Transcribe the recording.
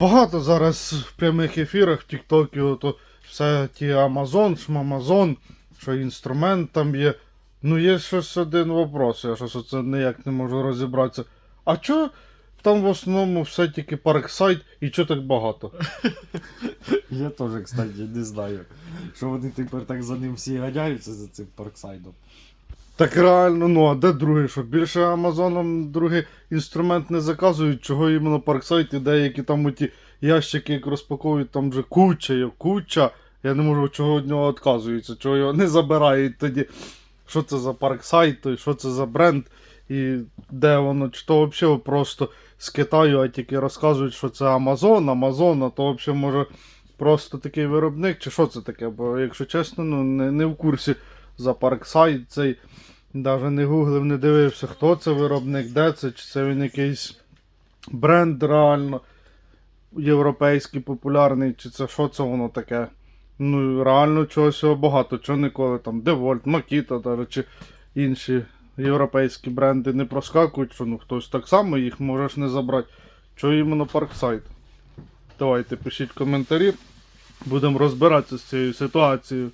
Багато зараз в прямих ефірах в Тіктокі, ото все ті Амазон, шмамазон, що інструмент там є. Ну, є щось один вопрос, я щось оце ніяк не можу розібратися. А чо там в основному все тільки парксайд і чо так багато? Я теж, кстати, не знаю. Що вони тепер так за ним всі ганяються за цим парксайдом. Так реально, ну а де другий? Що більше Амазоном другий інструмент не заказують, чого іменно парксайт і деякі там оті ящики, як розпаковують, там вже куча є, куча. Я не можу чого від нього відказуються, чого його не забирають тоді. Що це за парксайт, той, що це за бренд, і де воно, чи то взагалі просто з Китаю, а тільки розказують, що це Амазон, Амазон, а то взагалі може просто такий виробник, чи що це таке? Бо, якщо чесно, ну не, не в курсі за парксайт цей. Навіть не гуглив, не дивився, хто це виробник, де це, чи це він якийсь бренд реально європейський, популярний, чи це що це воно таке. Ну, реально чогось багато, чого ніколи там Девольт, Makita, даже, чи інші європейські бренди не проскакують, що ну хтось так само їх можеш не забрати. Чого іменно парксайт? Давайте пишіть коментарі, будемо розбиратися з цією ситуацією.